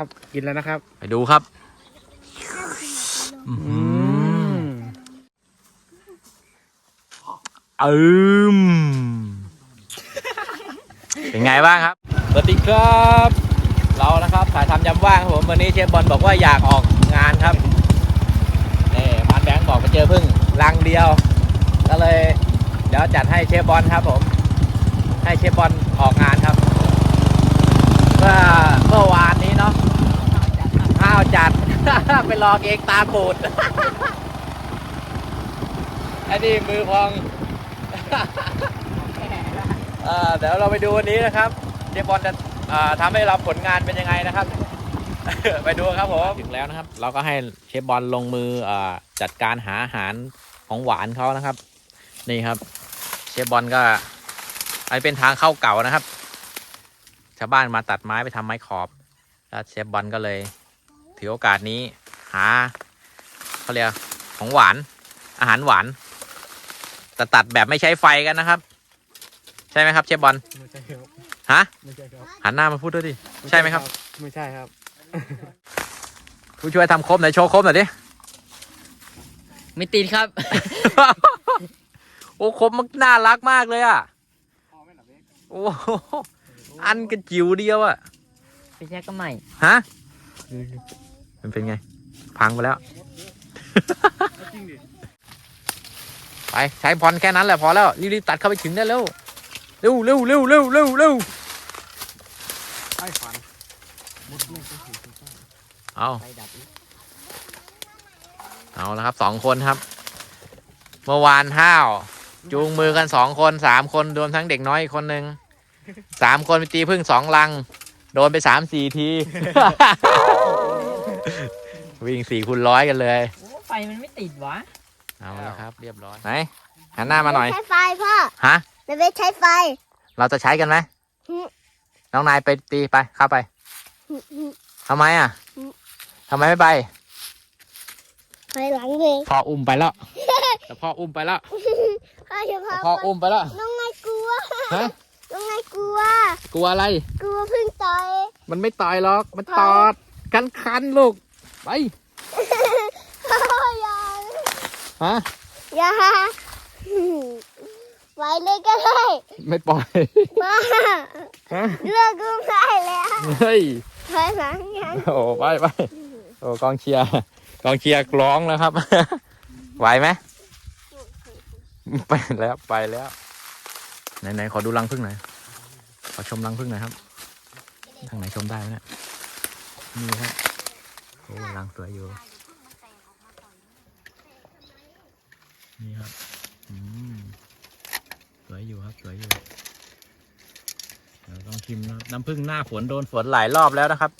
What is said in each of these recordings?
ครับ กินแล้วนะครับ ไปดูครับ อืมอืมเป็นไงบ้างครับ สวัสดีครับ เรานะครับถ่ายทำยำว่างครับผมวันนี้เชฟบอลบอกว่าอยากออกงานครับนี่มานแบงค์บอกไปเจอพึ่งรังเดียว ก็เลย เดี๋ยวจัดให้เชฟบอลครับผม ให้เชฟบอลออกงานครับ เมื่อเมื่อวานนี้เนาะข้าวจัด ไปรอเองตาปูดอ้นี่มือพองเดี๋ยวเราไปดูวันนี้นะครับเจฟบอลจะทำให้เราผลงานเป็นยังไงนะครับ ไปดูครับผมถึงแล้วนะครับ เราก็ให้เชฟบอลลงมืออจัดการหาอาหารของหวานเขานะครับ นี่ครับ เชฟบอลก็อันเป็นทางเข้าเก่านะครับ ชาวบ้านมาตัดไม้ไปทำไม้ขอบ แล้วเชฟบอลก็เลย ถือโอกาสนี้หาเขาเรียกของหวานอาหารหวานแต่ตัดแบบไม่ใช้ไฟกันนะครับ ใช่ไหมครับเชฟบอลไม่ใช่ครับฮะไม่ใช่ครับหันหน้ามาพูดด้วยดิใช่ไหมครับ ไม่ใช่ครับ ผู้ช่วยทำครบหน่อยโชว์ครบหน่อยดิไม่ติดครับ โอ้ครบมันน่ารักมากเลยอะโอ้โหอันกระจิ๋วเดียวอะไปแช่ก็ใหม่ฮะ มันเป็นไง พังไปแล้ว ไปใช้พรแค่นั้นแหละพอแล้วรีบๆตัดเข้าไปถึงได้แล้วเร็วเร็วเร็วเร็วเร็วเร็วไอ้ฝันมุดไม่ใช่สีฟ้าเอาไฟดับอีกเอาแล้วครับสองคนครับ เมื่อวานห้าว จูงมือกันสองคนสามคนรวมทั้งเด็กน้อยอีกคนหนึ่งสามคนไปตีพึ่งสองลัง โดนไปสามสี่ที วิ่งสี่คูณร้อยกันเลย โอ้ไฟมันไม่ติดวะเอาแล้วครับ เรียบร้อยไหนหันหน้ามาหน่อย ใช้ไฟพ่อฮะไม่ไปใช้ไฟ เราจะใช้กันไหมอืมน้องนายไปตีไปเข้าไปทำไมอะอืมทำไมไม่ไปไฟหลังเลยพ่ออุ้มไปแล้ว แต่พ่ออุ้มไปแล้วพ่อจะพาพ่ออุ้มไปแล้วน้องนายกลัว ฮะน้องนายกลัว กลัวอะไร กลัวพึ่งต่อย มันไม่ต่อยหรอก มันตอด กันคันลูก ไปพ่ออย่าฮะอย่าไฟเลยก็ได้ไม่ปล่อยพ่อฮะเลิกก็ได้แล้วเฮ้ยไฟหลังยังโอ้ไปไปโอ้กองเชียร์กองเชียร์ร้องแล้วครับ ไหวไหมไปแล้วไปแล้วไหนๆขอดูรังพึ่งหน่อยขอชมรังพึ่งหน่อยครับ ทางไหนชมได้ไหมเนี่ย นี่ครับโอ้รังสวยอยู่ นี่ครับ อืม สวยอยู่ครับ สวยอยู่เดี๋ยวลองชิมนะครับ น้ำผึ้งหน้าฝนโดนฝนหลายรอบแล้วนะครับ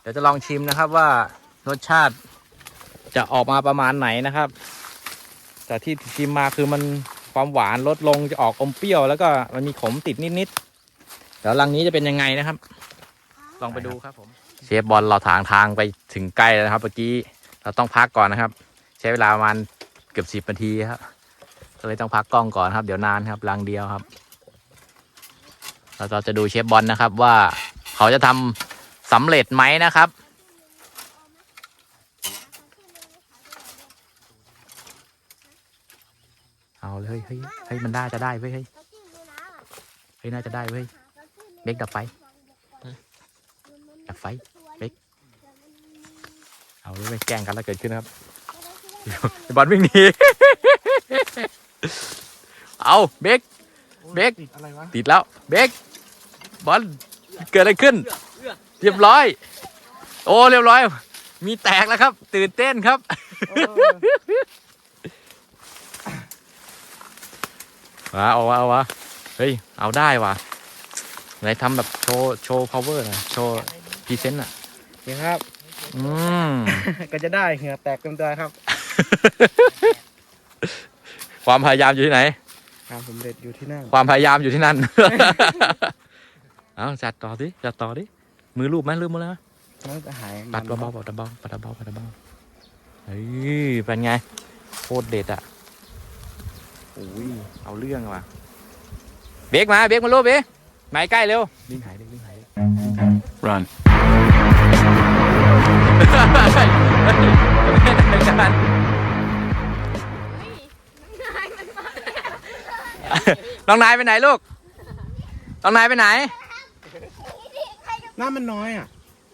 เดี๋ยวจะลองชิมนะครับว่ารสชาติจะออกมาประมาณไหนนะครับ แต่ที่ชิมมาคือมันความหวานลดลงจะออกอมเปรี้ยว แล้วก็มันมีขมติดนิดๆเดี๋ยวรังนี้จะเป็นยังไงนะครับ ลองไปดูครับผม เชฟบอลเราทางทางไปถึงใกล้แล้วนะครับ เมื่อกี้เราต้องพักก่อนนะครับ ใช้เวลาประมาณเกือบสิบนาทีครับก็เลยต้องพักกล้องก่อนครับ เดี๋ยวนานครับรังเดียวครับเราจะดูเชฟบอลนะครับว่าเขาจะทำสำเร็จไหมนะครับเอาเลยเฮ้ยเฮ้ยเฮ้ยมันได้จะได้เว้ยเฮ้ยเฮ้ยน่าจะได้เว้ยเบกดับไฟ ไฟเบกเอาเลยเว้ยแกล้งกันแล้วเกิดขึ้นนะครับเดี๋ยวบอลวิ่งหนีเอาเบกเบรกติดอะไรวะติดแล้วเบกบอลเกิดอะไรขึ้น เรียบร้อย โอ้เรียบร้อย มีแตกแล้วครับ ตื่นเต้นครับมาเอาวะเอาวะเฮ้ยเอาได้ว่ะไหนทำแบบโชว์โชว์ power หน่อยโชว์ พรีเซนต์อะโอเคครับ อืม ก็จะได้เหงื่อแตกเต็มตัวครับ ความพยายามอยู่ที่ไหน ความสำเร็จอยู่ที่นั่นความพยายามอยู่ที่นั่น เอาจัดต่อดิจัดต่อดิมือรูปไหมรูปมาแล้วแล้วจะหายปัดเบาๆปัดเบาๆปัดเบาๆปัดเบาๆเฮ้ยเป็นไงโคตรเด็ดอะโอ้ยเอาเรื่องว่ะเบรกมาเบรกมาลูกเบรกมาใกล้เร็ววิ่งหายดิวิ่งหายดิ Run. เน้องนายไปไหนลูก น้องนายไปไหนหน้ามันน้อยอะ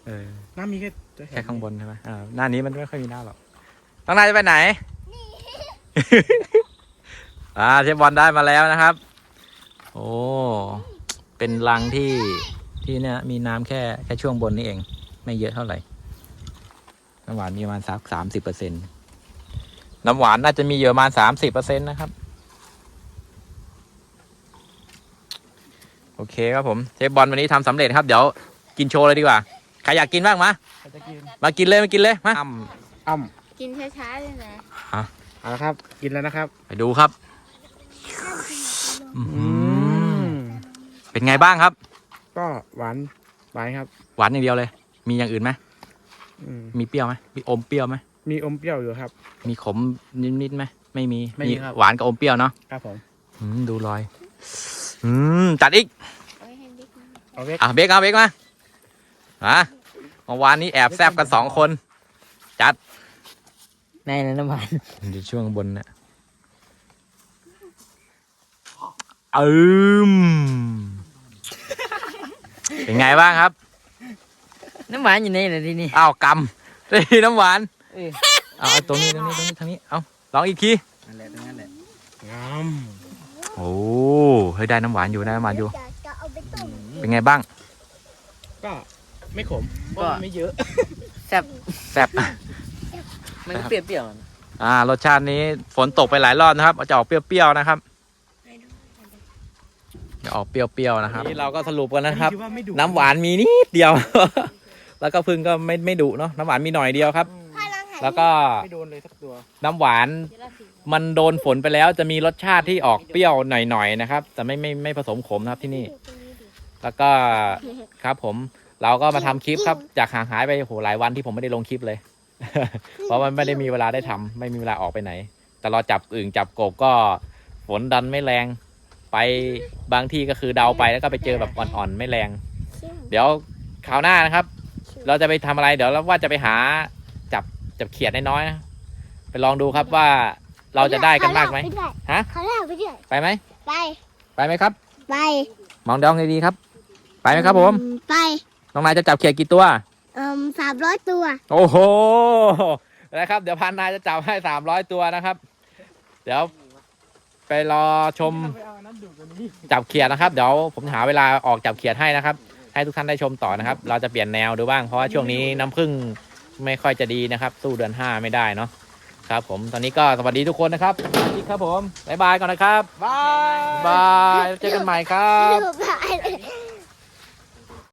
เออ น้ามีแค่แค่ข้างบนใช่ไหมอ่หน้านี้มันไม่ค่อยมีหน้าหรอก น้องนายจะไปไหน อ่า เชฟบอลได้มาแล้วนะครับ โอ้ เป็นรังที่ที่เนี่ยมีน้ำแค่แค่ช่วงบนนี่เอง ไม่เยอะเท่าไหร่ น้ำหวานมีประมาณสักสามสิบเปอร์เซ็นน้ำหวานน่าจะมีเยอะประมาณสามสิบเปอร์เซ็นนะครับ โอเคครับผมเชฟบอลวันนี้ทำสำเร็จครับ เดี๋ยวกินโชว์เลยดีกว่า ใครอยากกินบ้างมาใครจะกินมากินเลยมากินเลยมาอ้ำอ้ำกินช้าๆเลยนะเอาละครับ กินแล้วนะครับ ไปดูครับอื้อหือเป็นไงบ้างครับ ก็หวานหวานครับ หวานอย่างเดียวเลย มีอย่างอื่นไหม อืมมีเปรี้ยวไหมมีอมเปรี้ยวไหมมีอมเปรี้ยวอยู่ครับ มีขมนิดๆไหมไม่มีไม่มีครับ หวานกับอมเปรี้ยวเนาะครับผมอืมดูรอย อืมจัดอีกเอาไว้ให้บิ๊กนะเอาเวกอะเบกเอาเบกมาอะเมื่อวานนี้แอบแซบกันสองคนจัดในน้ำหวานอยู่ช่วงบนนะอืมเป็นไงบ้างครับ น้ำหวานอยู่ในเหรอที่นี่อ้าวกำได้น้ำหวานเออเอาเอาตรงนี้ตรงนี้ตรงนี้ทางนี้เอาลองอีกทีนั่นแหละนั่นแหละงามโอ้เฮ้ยได้น้ำหวานอยู่ได้น้ำหวานอยู่ จะจะเอาไปต้มเป็นไงบ้างก็ไม่ขมเพราะมันไม่เยอะ แซ่บแซ่บ มันก็เปรี้ยวๆนะอ่ารสชาตินี้ฝนตกไปหลายรอบนะครับจะออกเปรี้ยวๆนะครับจะออกเปรี้ยวๆนะครับนี่เราก็สรุปกันนะครับดว่าไม่ดุน้ำหวานมีนิดเดียว แล้วก็พึ่งก็ไม่ไม่ดุเนาะน้ำหวานมีหน่อยเดียวครับพ่อลองหันแล้วก็ไม่โดนเลยสักตัว น้ำหวานมันโดนฝนไปแล้วจะมีรสชาติที่ออกเปรี้ยวหน่อยๆนะครับ แต่ไม่ไม่ไม่ผสมขมนะครับที่นี่ แล้วก็ครับผมเราก็มาทำคลิปครับจากห่างหายไปโหหลายวันที่ผมไม่ได้ลงคลิปเลย เพราะมันไม่ได้มีเวลาได้ทำไม่มีเวลาออกไปไหน แต่เราจับอึ่งจับกบก็ฝนดันไม่แรง ไปบางที่ก็คือเดาไปแล้วก็ไปเจอแบบอ่อนๆไม่แรง เดี๋ยวคราวหน้านะครับ เราจะไปทำอะไรเดี๋ยวเราว่าจะไปหาจับจับเขียดน้อยๆนะไปลองดูครับว่าเราจะได้กันมากไหมฮะเขาเล่าไปด้วยไปไหมไป ไปไหมครับ ไป มองดองดีๆครับ ไปไหมครับผม ไป น้องนายจะจับเขียดกี่ตัวเอ่อสามร้อยตัว โอ้โหนะครับ เดี๋ยวพันนายจะจับให้สามร้อยตัวนะครับ เดี๋ยว ไปรอชมจับเขียดนะครับ เดี๋ยวผมหาเวลาออกจับเขียดให้นะครับ ให้ทุกท่านได้ชมต่อนะครับ เราจะเปลี่ยนแนวดูบ้างเพราะว่าช่วงนี้น้ำผึ้งไม่ค่อยจะดีนะครับ สู้เดือนห้าไม่ได้เนาะครับ ผมตอนนี้ก็สวัสดีทุกคนนะครับสวัสดีครับผมบ๊ายบายก่อนนะครับบายบายเจอกันใหม่ครับไปเลย